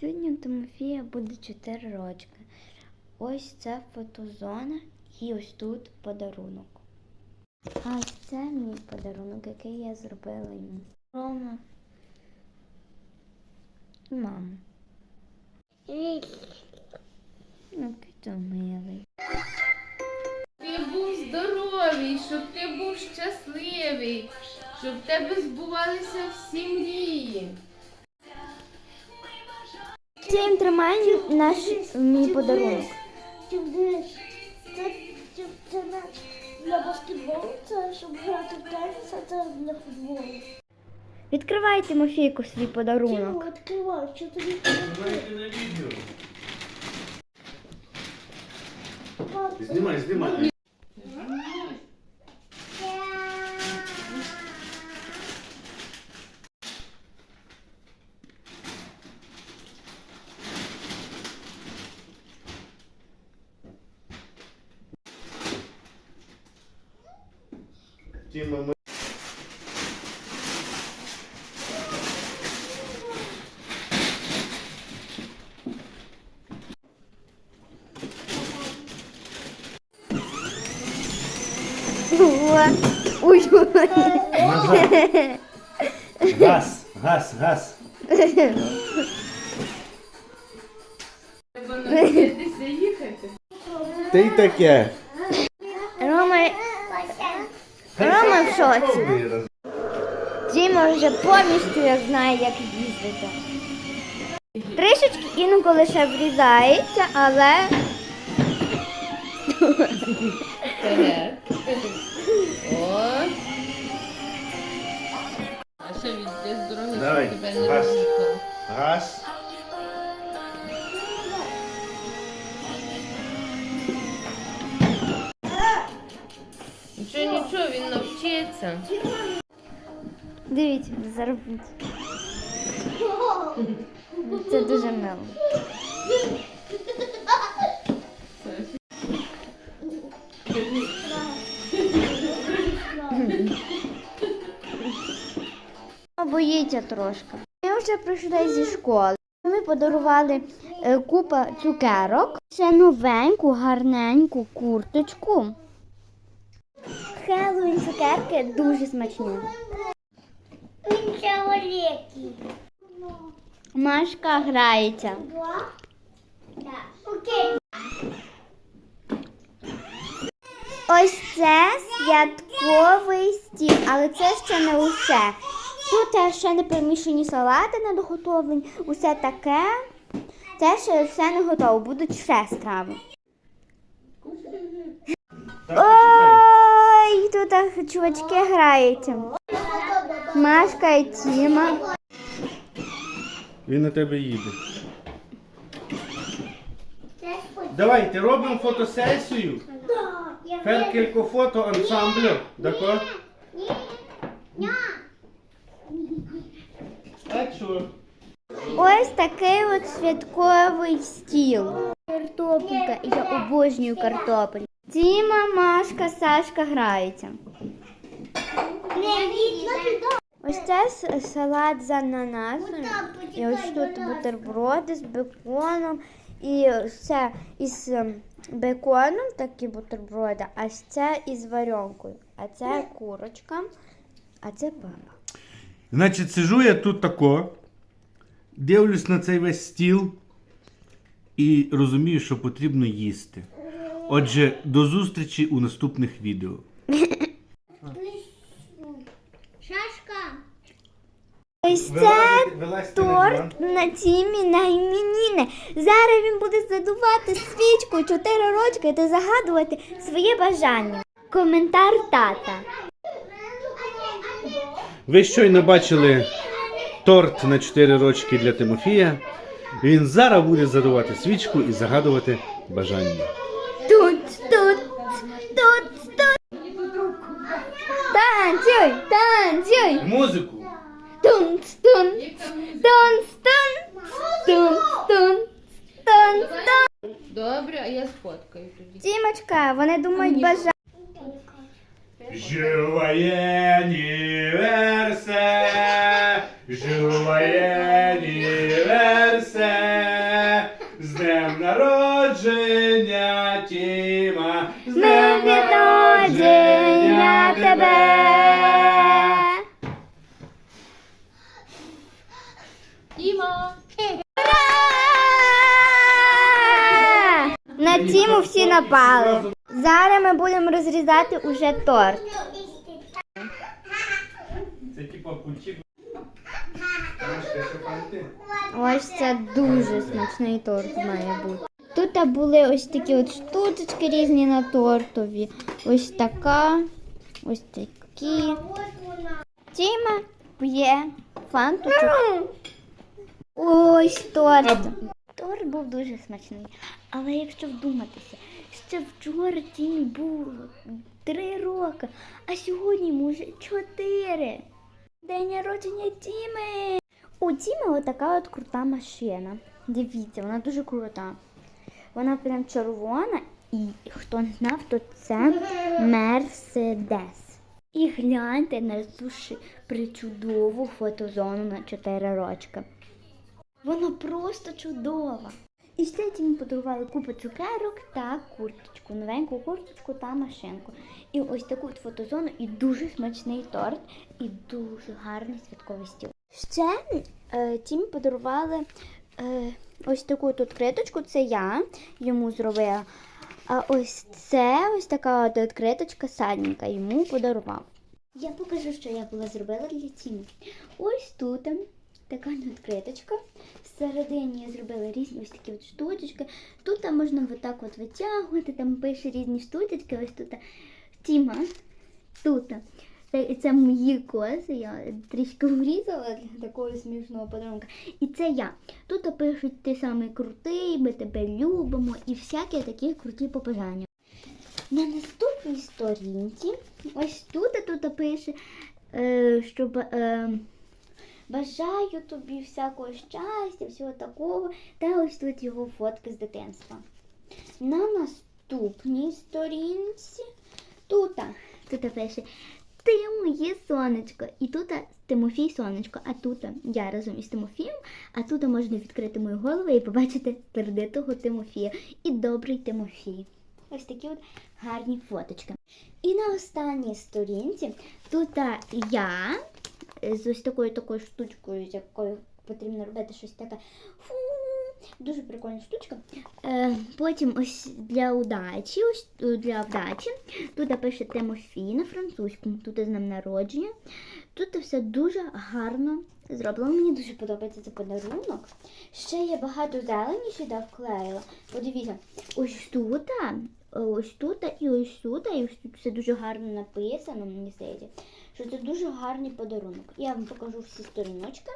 Сьогодні Тимофія буде 4 рочки. Ось це фотозона і ось тут подарунок. А це мій подарунок, який я зробила йому. Рома. І мама. Ну, який то милий. Ти був здоровий, щоб ти був щасливий, щоб в тебе збувалися всі мрії. Цим тримай наш мій подарунок. Це, це, це на, для баскетболу, це щоб грати в теніс, а це для футболу. Відкривай Тимофійку свій подарунок. відкривай, що тобі Знімай, знімай. Тіма, ми... Ой, Назад. Газ, газ, газ. Та й таке. Рома, Рома в шоці. Діма вже повністю як знає, як їздити. Трішечки інколи ще врізається, але Давай, Раз. Газ. Нічого, нічого, він навчиться. дивіться, заробіть. Це дуже мило. Боїться трошки. Ми вже прийшли зі школи. Ми подарували е, купа цукерок, ще новеньку, гарненьку курточку. Хеллоуін цукерки дуже смачні. Машка грається. Ось це святковий стіл, але це ще не усе. Тут теж ще не перемішані салати не доготовлені, усе таке. Це ще все не готово, будуть ще страви. Ой, тут чувачки граються. Машка і Тіма. Він на тебе їде. Давайте робимо фотосесію. Феркелько фото ансамблю. Дако? А? Ось такий от святковий стіл. Картопелька. Я обожнюю картопель. Тіма, Машка, Сашка граються. Ось це салат з ананасом. І ось тут бутерброди з беконом. І це із ем, беконом такі бутерброди, а це із варенкою. А це курочка, а це баба. Значить, сижу я тут тако, дивлюсь на цей весь стіл і розумію, що потрібно їсти. Отже, до зустрічі у наступних відео. Шашка. Ось це торт на тімі на іменіни. Зараз він буде задувати свічку 4 рочки та загадувати своє бажання. Коментар тата. Ви щойно бачили торт на 4 рочки для Тимофія. Він зараз буде задувати свічку і загадувати бажання. Тут, тут, тут, тут. Танцюй, танцюй. Музику! Тун, тун, тун, тун, тун, тун, тун, тун. Добре, а я сфоткаю тоді. Тімочка, вони думають бажання. Joyeux anniversaire, joyeux anniversaire, З днем народження, Тіма! З днем народження тебе! На Тіму всі напали. Зараз ми будемо розрізати уже торт. Це типа пульчик. Трошки шоколади. Ось це дуже смачний торт має бути. Тут були ось такі от штучки різні на тортові. Ось така, ось такі. Тіма п'є фанточок. Ось торт. Торт був дуже смачний. Але якщо вдуматися, ще вчора Тімі було три роки, а сьогодні вже чотири. День народження Тіми. У Тіми отака от крута машина. Дивіться, вона дуже крута. Вона прям червона, і хто не знав, то це Мерседес. І гляньте на цю причудову фотозону на 4 рочки. Вона просто чудова. І ще мені подарували купу цукерок та курточку, новеньку курточку та машинку. І ось таку от фотозону, і дуже смачний торт, і дуже гарний святковий стіл. Ще е, Тімі подарували е, ось таку тут криточку, це я йому зробила. А ось це ось така от відкриточка садненька йому подарував. Я покажу, що я була зробила для Тімі. Ось тут така відкриточка. Всередині я зробила різні ось такі от штучки. Тут можна отак от витягувати, там пише різні штучки. Ось тут Тіма. Тут. Це, мої кози, я трішки врізала для такого смішного подарунка. І це я. Тут пишуть ти самий крутий, ми тебе любимо і всякі такі круті побажання. На наступній сторінці, ось тут тут пише, е, щоб е, бажаю тобі всякого щастя, всього такого. Та ось тут його фотки з дитинства. На наступній сторінці тут, тут пише Ти моє сонечко. І тут Тимофій сонечко, а тут я разом із Тимофієм, а тут можна відкрити мою голову і побачити сердитого Тимофія і добрий Тимофій. Ось такі от гарні фоточки. І на останній сторінці тут я з ось такою такою штучкою, з якою потрібно робити щось таке. Фу, дуже прикольна штучка. Е, потім ось для удачі, ось е, для вдачі. Тут пише Тимофій на французькому, тут з ним народження. Тут все дуже гарно зроблено. Мені дуже подобається цей подарунок. Ще є багато зелені сюди вклеїла. Подивіться, ось тут, ось тут і ось тут, і ось тут все дуже гарно написано, мені здається, що це дуже гарний подарунок. Я вам покажу всі сторіночки.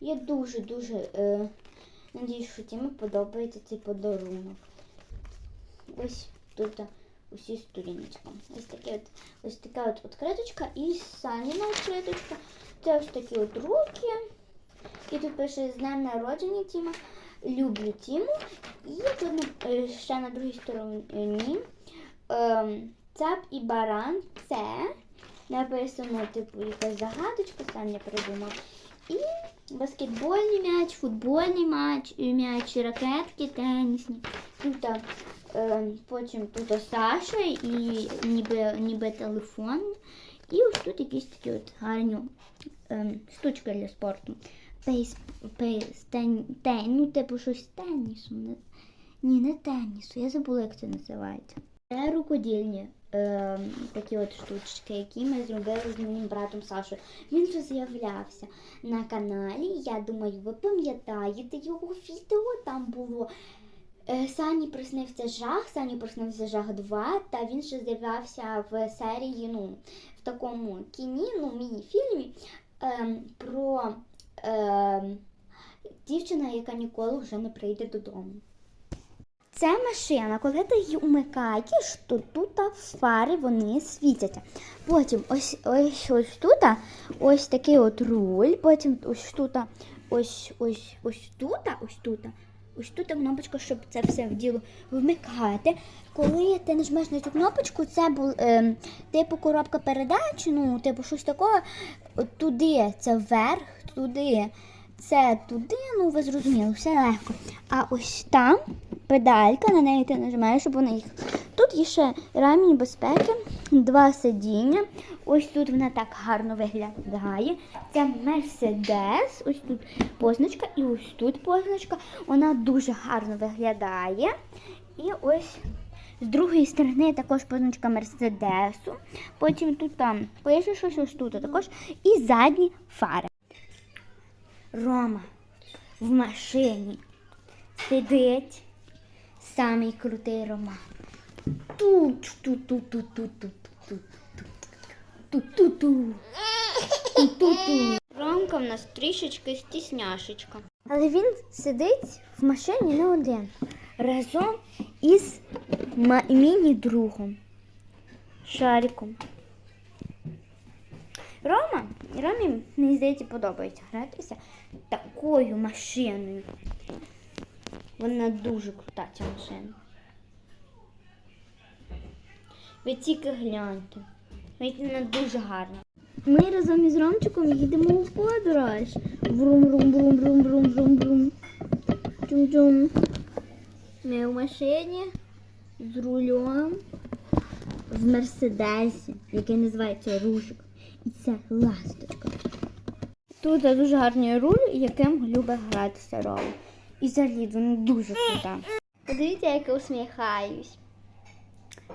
Я дуже-дуже е, надіюсь, що Тімі подобається цей подарунок. Ось тут усі сторіночки. Ось таке от, ось така от відкриточка і Саніна відкриточка. Це ось такі от руки. І тут пише з днем народження Тіма. Люблю Тіму. І тут е, ще на другій стороні ем, цап і баран. Це написано, типу, якась загадочка, сам я придумав. І баскетбольний м'яч, футбольний м'яч, м'яч, ракетки, тенісні. Тут е, потім тут Саша і ніби, ніби телефон. І ось тут якісь такі от гарні ем, штучки для спорту. Пейс, пейс, тен, тен, ну типу щось тенісу. Ні, не тенісу, я забула, як це називається. Це рукодільні ем, такі от штучки, які ми зробили з моїм братом Сашою. Він вже з'являвся на каналі. Я думаю, ви пам'ятаєте його відео. Там було е, Сані приснився жах, Сані приснився жах 2, та він ще з'являвся в серії, ну, в такому кіні, ну, міні-фільмі ем, про ем, дівчина, яка ніколи вже не прийде додому. Це машина, коли ти її умикаєш, то тут фари вони світяться. Потім ось ось ось тут ось такий от руль, потім ось тут, ось ось ось тут, ось тут. Ось тут кнопочка, щоб це все в діло вмикати. Коли ти нажмеш на цю кнопочку, це був е, типу коробка передач, ну, типу щось такого. Туди це вверх, туди це туди, ну ви зрозуміли, все легко. А ось там педалька, на неї ти нажимаєш, щоб вона їх. Тут є ще ремінь безпеки, два сидіння. Ось тут вона так гарно виглядає. Це Мерседес. Ось тут позначка і ось тут позначка. Вона дуже гарно виглядає. І ось з другої сторони також позначка Мерседесу. Потім тут там пише щось ось тут також. І задні фари. Рома в машині сидить самий крутий Рома. Тут, тут, тут, тут, тут, тут, тут, тут, тут, тут, тут. Ромка в нас трішечки стісняшечка. Але він сидить в машині не один. Разом із міні-другом. Шариком. Рома, Ромі, мені здається, подобається гратися такою машиною. Вона дуже крута, ця машина. Ви тільки гляньте. Вона дуже гарна. Ми разом із Ромчиком їдемо у подорож. Врум, врум, врум, врум, врум, врум, врум. Чум-чум. Ми в машині з рулем в Мерседесі, який називається Рушик. І це ласточка. Тут дуже гарний руль, яким любить гратися Рома. І взагалі він дуже крута. Подивіться, як я усміхаюсь.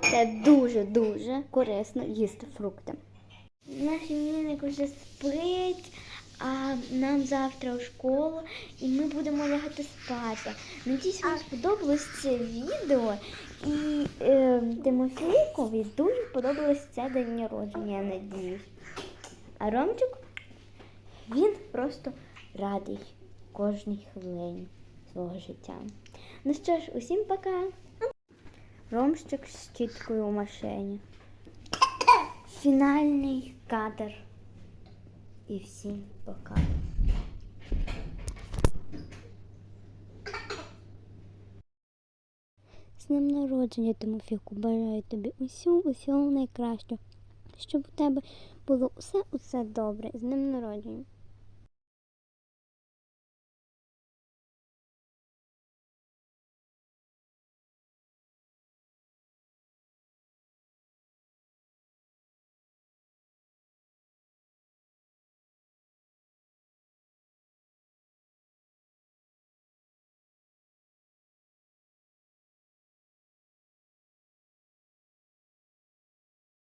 Це дуже-дуже корисно їсти фрукти. Наш іменинник вже спить, а нам завтра у школу і ми будемо лягати спати. Надіюсь, вам сподобалось це відео і е, Тимофійкові дуже сподобалось це день народження, я надіюсь. А Ромчик, він просто радий кожній хвилині свого життя. Ну що ж, усім пока. Ромчик з чіткою у машині. Фінальний кадр. І всім пока. З днем народження, Тимофійку, бажаю тобі усього, усього найкращого. Щоб у тебе було усе, усе добре. З ним народження.